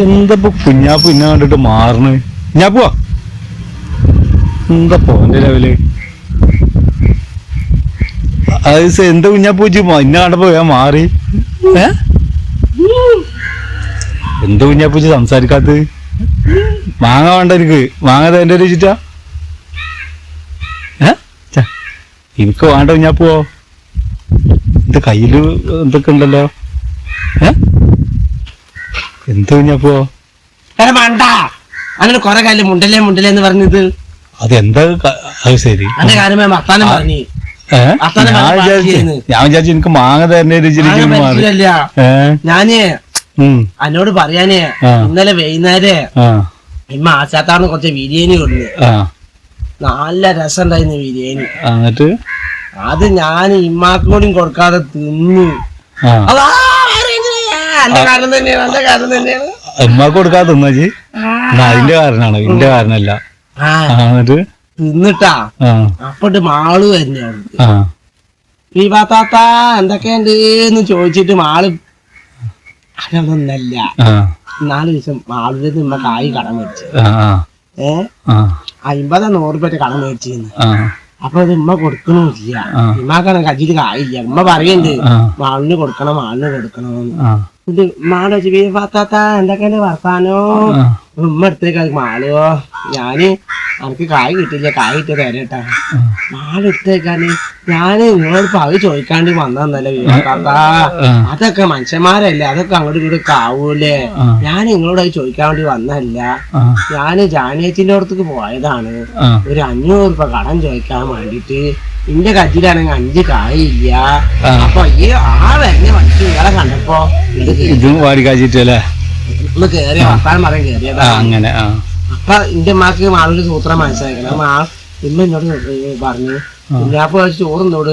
എന്താ കുഞ്ഞാപ്പ് ഇന്നെ കണ്ടിട്ട് മാറണ്? ഞാപ്പോ എന്താ പോന്റെ ലെവൽ അത് എന്താ കുഞ്ഞാപ്പൂ വെച്ച് ഇന്നെ കണ്ടപ്പോ ഞാൻ മാറി. ഏ? എന്താ കുഞ്ഞാപ്പൂ വെച്ച് സംസാരിക്കാത്ത മാങ്ങ വേണ്ട എനിക്ക്. മാങ്ങ എന്റെ വെച്ചിട്ടാ. എനിക്ക് വേണ്ട കുഞ്ഞാപ്പോ എന്റെ കയ്യിൽ എന്തൊക്കെ ഉണ്ടല്ലോ? ഏ? എന്താ കുഞ്ഞാപ്പോ? വേണ്ട. അങ്ങനെ കൊറേ കാലം മുണ്ടല്ലേ മുണ്ടല്ലേ എന്ന് പറഞ്ഞത്. അതെന്താ അത് ശരി. അന്റെ കാര്യമേ വർത്താനം പറഞ്ഞു. ഞാൻ വിചാരിച്ചു ഞാൻ വിചാരിച്ചു എനിക്ക് മാങ്ങ തരുന്ന രുചിരിക്കും മാറി. ഞാൻ എന്നോട് പറയാനേ ഇന്നലെ വൈകുന്നേരെ ഇമ്മ ആശാത്താണ് കുറച്ച് ബിരിയാണി കൊടുത്തു നല്ല രസം ഉണ്ടായിരുന്നു ബിരിയാണി എന്നിട്ട്? അത് ഞാൻ ഇമ്മാക്കും കൂടി കൊടുക്കാതെ തിന്നു. അതാ, അറിയില്ല. എന്റെ കാരണം തന്നെയാണ് എന്റെ കാരണം തന്നെയാണ് ഉമ്മാക്ക് കൊടുക്കാതെ തിന്നജി അതിന്റെ കാരണാണ്? എന്റെ കാരണല്ല എന്നിട്ട്? തിന്നിട്ടാ? അപ്പോട്ട് മാൾ തന്നെയാണ് ഈ പാത്താത്ത എന്തൊക്കെയുണ്ട് എന്ന് ചോദിച്ചിട്ട് മാൾ അതൊന്നല്ല നാല് ദിവസം മാളിന്റെ ഉമ്മ കായ് കടം മേടിച്ചു. ഏ? അമ്പതാ നൂറ് രൂപ കടം മേടിച്ചിരുന്നു. ആ. അപ്പൊ അത് ഉമ്മ കൊടുക്കണില്ല. ഉമ്മാക്കാണ് കജിയിൽ കായില്ല ഉമ്മ പറയണ്ട് മാളിന് കൊടുക്കണം മാളിന് കൊടുക്കണമെന്ന് ഇത് മാൾ വെച്ച് പാത്താത്ത എന്തൊക്കെയാണ് വർത്താനോ? ഉമ്മ എടുത്തേക്ക് മാളോ ഞാൻ എനിക്ക് കായ് കിട്ടില്ല കായ് കിട്ടിയ തരട്ടാ. മാൾ എടുത്തേക്കാന് ഞാൻ നിങ്ങളോട് പകു ചോദിക്കാണ്ട് വന്നതന്നല്ലേ ആ. അതൊക്കെ മനുഷ്യന്മാരല്ലേ? അതൊക്കെ അങ്ങോട്ട് ഇങ്ങോട്ടും ആവൂലേ ഞാൻ നിങ്ങളോട് അത് ചോദിക്കാൻ വേണ്ടി വന്നല്ല ആ. ഞാൻ ജാനേച്ചിന്റെ അടുത്തേക്ക് പോയതാണ്. ഒരു അഞ്ഞൂറ് രൂപ കടം ചോദിക്കാൻ വേണ്ടിട്ട് എന്റെ കത്തിലാണെങ്കിൽ അഞ്ച് കായില്ല. അപ്പൊ ഈ ആ വരുന്ന വണ്ടി നിങ്ങളെ കണ്ടപ്പോ ഇത് ഒന്ന് കേറിയ വർത്താനം പറയാൻ കേറിയതാ. ആ അങ്ങനെ ആ. അപ്പൊ എന്റെ മാക്ക് മാളൊരു സൂത്രം മനസ്സിലാക്കണം. ഇമ്മ എന്നോട് പറഞ്ഞു കുഞ്ഞാപ്പ് കഴിച്ച് ചോറുന്നോട്?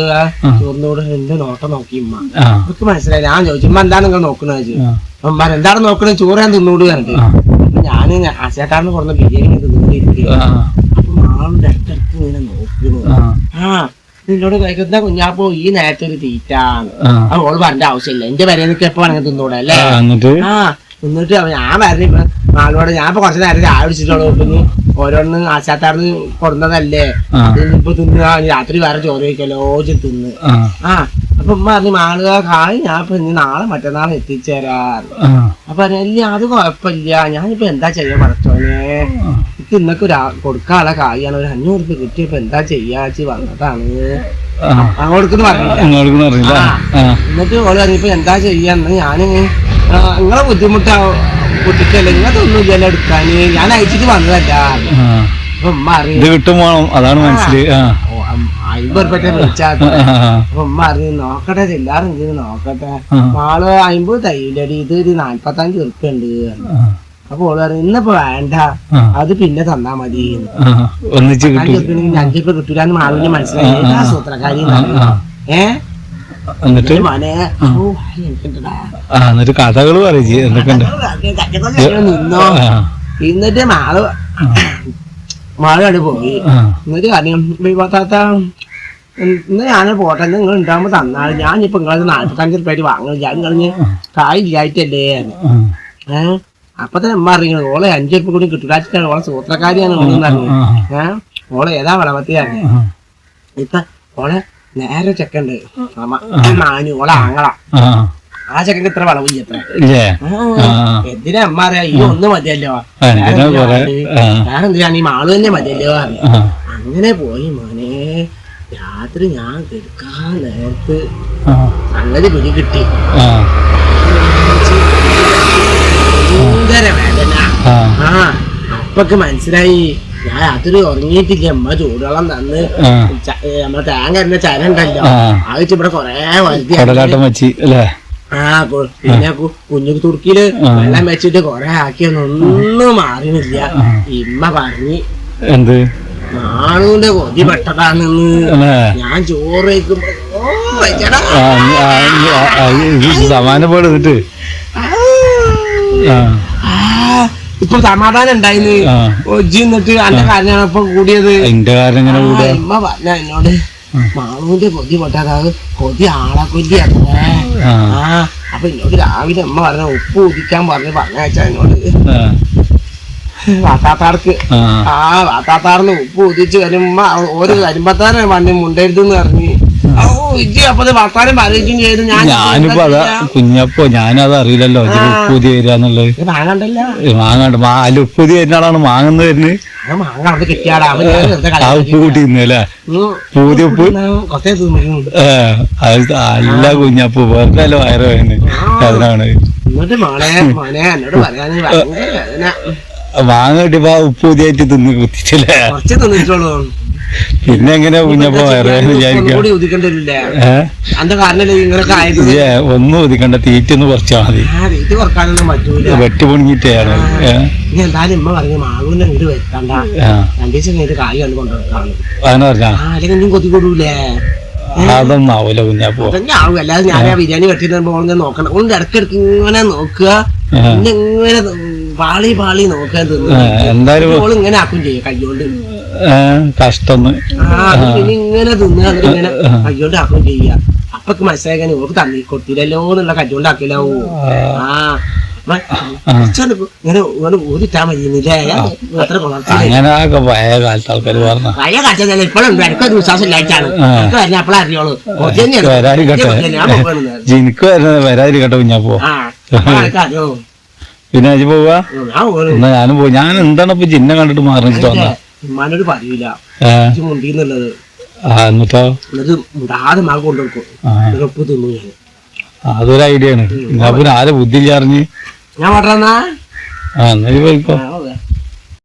ചോറിനോട് എന്റെ നോട്ടം നോക്കി ഉമ്മ? അവർക്ക് എനിക്ക് മനസ്സിലായി ഞാൻ ചോദിച്ചു ഉമ്മ എന്താണ് നിങ്ങൾ നോക്കുന്നത് ചോദിച്ചു. ഉമ്മ എന്താണ് നോക്കണത് ചോറ് ഞാൻ തിന്നോട് കണ്ടു അപ്പൊ ഞാൻ ആശയക്കാരന് പറഞ്ഞ ബിരിയാണി തിന്നോണ്ടിരിക്കുക അപ്പൊ ആളുടെ അടുത്തടുത്ത് ഇങ്ങനെ നോക്കുന്നു ആ. നിന്നോട് കഴിക്കുന്ന കുഞ്ഞാപ്പോ ഈ നേരത്തെ ഒരു തീറ്റാണ് അപ്പൊ ഓൾ ഓൾ പറഞ്ഞ ആവശ്യമില്ല. എന്റെ വരേന്നൊക്കെ എപ്പോ വേണമെങ്കിൽ തിന്നൂടെ? അല്ലേ? ആ, എന്നിട്ട്? ഞാൻ ഇപ്പൊ നാളോടെ ഞാൻ ഇപ്പൊ കുറച്ച് നേരം ചായ പിടിച്ചിട്ടുള്ളൂ പിന്നെ ഓരോന്ന് ആശാത്താർന്ന് കൊടുന്നതല്ലേ. ഇപ്പൊ തിന്ന് രാത്രി വേറെ ചോറ് കഴിക്കല്ലോ തിന്ന്. ആ. അപ്പൊ ഉമ്മ പറഞ്ഞു മാളുക കായ് ഞാൻ ഇപ്പൊ ഇനി നാളെ മറ്റന്നാൾ എത്തിച്ചേരാ അപ്പൊ ഇല്ല അത് കുഴപ്പമില്ല ഞാനിപ്പോ എന്താ ചെയ്യാ പറച്ചോനെ എനിക്ക് ഇന്നൊക്കെ ഒരു കൊടുക്കാനുള്ള കായാണ്. ഒരു അഞ്ഞൂറ് രൂപ കിട്ടിയപ്പോ എന്താ ചെയ്യാച്ചി വന്നതാണ് അങ്ങോട്ട് പറഞ്ഞില്ല. എന്നിട്ട് ഓൾ പറഞ്ഞപ്പോ എന്താ ചെയ്യാന്ന് ഞാൻ നിങ്ങളെ ബുദ്ധിമുട്ടാ കുട്ടിക്കല്ലേ ഇങ്ങനത്തൊന്നുമില്ലല്ലോ എടുക്കാൻ ഞാൻ അയച്ചിട്ട് വന്നതല്ല. അപ്പൊ ഉമ്മ ഇത് കിട്ടും വേണം. അതാണ് മനസ്സിൽ. ആ. ആ, ആ, അപ്പൊ ഉമ്മ അറിയും. നോക്കട്ടെ ചെല്ലാറുണ്ട് നോക്കട്ടെ. ആൾ അമ്പത് തൈലടി ഇത് ഒരു നാല്പത്തഞ്ച് ഉറുപ്പ്യ ഉണ്ട്. അപ്പൊ ഓൾ പറഞ്ഞു ഇന്നിപ്പോ വേണ്ട. അത് പിന്നെ തന്നാ മതി. ആ, ഒന്നിച്ച് അഞ്ച് കിട്ടും ഉറുപ്പ്യ കിട്ടൂലെന്ന് മാളുവിന് മനസ്സിലായി. സൂത്രക്കാരി ഏ? എന്നിട്ട്? ആ. എന്നിട്ട് കഥകൾ പറയിച്ച് എന്തൊക്കെയുണ്ട്? എന്നിട്ട് മാൾ മാളാണ് പോയി. എന്നിട്ട് കാര്യം വിവാത്താത്ത ഇന്ന് ഞാൻ പോട്ടെ നിങ്ങൾ ഉണ്ടാകുമ്പോ തന്നാൽ ഞാനിപ്പോ നിങ്ങളത് നാൽപ്പത്തഞ്ച് റുപ്യായിട്ട് വാങ്ങും ഞാൻ കളഞ്ഞ് കായില്ലായിട്ടല്ലേ ഏഹ് അപ്പൊ തന്നെ അമ്മ അറിയണത് ഓളെ അഞ്ചു റുപ്യ കൂടി കിട്ടൂലാച്ചിട്ടാണ് ഓളെ സൂത്രക്കാരിയാണ് ഓളെന്ന് അറിഞ്ഞത് ഏഹ് ഓളെ ഏതാ വളവത്തിയാണ്? ആ, ഇപ്പൊ ഓളെ നേരെ ചെക്കണ്ട്. മാനു ഓളെ ആങ്ങള. ആ, ചെക്കൻ ഇത്ര വളവ് എന്തിനാ അമ്മ അറിയാ? ഈ ഒന്ന് മതിയല്ലോ. എന്തിനാണ് ഈ മാൾ തന്നെ മതിയല്ലോ അങ്ങനെ പോയി മോനെ. രാത്രി ഞാൻ കിടക്കാൻ നേരത്ത് നല്ലത് പിടി കിട്ടി. ഭയങ്കര വേദന. ആ. അപ്പൊക്ക് മനസ്സിലായി. ഞാൻ രാത്രി ഉറങ്ങിയിട്ടില്ല. അമ്മ ചൂടുവെള്ളം തന്ന് നമ്മളെ തേങ്ങ എന്ന ചര ഉണ്ടല്ലോ ആ. വെച്ച് ഇവിടെ കൊറേ വലുതി ആ പിന്നെ കുഞ്ഞു തുർക്കിയിൽ വെള്ളം വെച്ചിട്ട് കൊറേ ആക്കിയൊന്നും മാറിയില്ല ഇമ്മ പറഞ്ഞു എന്ത്? നാണുവിന്റെ കൊതി പെട്ടതാണെന്ന്. ഞാൻ ചോറ് ഓ വെച്ചടാ. ആ, ഇപ്പൊ സമാധാനം ഉണ്ടായിന്. ഒജ്ജി എന്നിട്ട് അന്റെ കാരണമാണ് ഇപ്പൊ കൂടിയത്? എന്റെ കാരണം ഇങ്ങനെ കൂടെ? ഇമ്മ പറഞ്ഞ എന്നോട് മാളൂന്റെ കൊതി പൊട്ടാതാവ് കൊതി ആളെ അത്രേ ആ. അപ്പൊ എന്നോട് രാവിലെ അമ്മ പറഞ്ഞ ഉപ്പ് ഉദിക്കാൻ പറഞ്ഞ് പറഞ്ഞയച്ചാ എന്നോട്. ആ, വാത്താത്താർക്ക്. ആ. ആ വാത്താത്താറിന് ഉപ്പ് ഉദിച്ച് വരുമ്പോ ഒരു കരിമ്പത്താരെ വണ്ടി മുണ്ടരുതെന്ന് പറഞ്ഞു. ഞാനിപ്പോ അതാ കുഞ്ഞപ്പോ ഞാനത് അറിയില്ലല്ലോ. ഉപ്പൂതി വരികന്നുള്ളത് ഇത് മാങ്ങാണ്ട്. അല്ല ഉപ്പൂതി വരുന്ന ആളാണ് മാങ്ങുന്ന വരുന്നത് ആ ഉപ്പ് കൂട്ടി തിന്നല്ലേ പൂതി ഉപ്പ് അത് അല്ല കുഞ്ഞപ്പൂ വെറുതെ അല്ല വയറ് വേദന. അതിനാണ് മാങ്ങ കിട്ടിയപ്പോ ആ ഉപ്പ് പുതിയായിട്ട് തിന്ന് കുത്തിച്ചില്ലേ പിന്നെ എങ്ങനെ കുഞ്ഞപ്പോ വയറ് വേദന വിചാരിക്കാം. കൂടി ഉദിക്കണ്ടില്ലേ ഏഹ് കാരണല്ലേ ഇങ്ങനൊക്കെ ആയത്? ഏ ഒന്നും ഒതുക്കണ്ട. തീറ്റ ഒന്ന് കുറച്ചാ മതി. വെട്ടി പൊണിഞ്ഞിട്ടാണ് അങ്ങനെ പറഞ്ഞാ? അതൊന്നും ആവൂല കുഞ്ഞപ്പോ ആവും അല്ലാതെ ഞാൻ ആ ബിരിയാണി വെട്ടിട്ട് നോക്കണം ഒന്ന് ഇടക്കിടക്ക് ഇങ്ങനെ നോക്കുക. ഇങ്ങനെ പാളി പാളി നോക്കാൻ എന്തായാലും ഇങ്ങനെ ആക്കും ചെയ്യും. കയ്യോണ്ട്. ഏ, കഷ്ടന്ന് പിന്നെ ഇങ്ങനെ കയ്യോണ്ട് ആക്കും ചെയ്യാ. അപ്പൊക്ക് മനസ്സിലാക്കാൻ ഓർക്ക് തന്നി കൊടുത്തില്ലല്ലോ എന്നുള്ള ആ. പഴയ കാലത്ത് ആൾക്കാർ പറഞ്ഞു. പഴയ കാലത്തല്ല ഇപ്പോഴുണ്ട്. എനിക്കൊരു വിശ്വാസം ഇല്ലായിട്ടാണ്. ആ. എനിക്ക് വരുന്നത്. വരാതിരിക്കട്ടെ. കുഞ്ഞപ്പോ. പിന്നെ അജി പോവാ. എന്നാ ഞാനും പോവാ. ഞാൻ എന്താണ് ഇപ്പൊ ചിഹ്നം കണ്ടിട്ട് മാറിച്ചിട്ട് വന്ന ഏ ഇജ്ജ് മുണ്ടിന്നുള്ളത്. ആ എന്നിട്ടോ? എന്നിട്ട് മുണ്ടാതെ മക കൊണ്ടുകൊടുക്കും ഉപ്പ് തിന്നു ഞാൻ. അതൊരു ഐഡിയ ആണ് ഞാൻ പിന്നെ ആരെ ബുദ്ധി അറിഞ്ഞ് ഞാൻ പറഞ്ഞാ ആ എന്നാ പോയിക്കോ.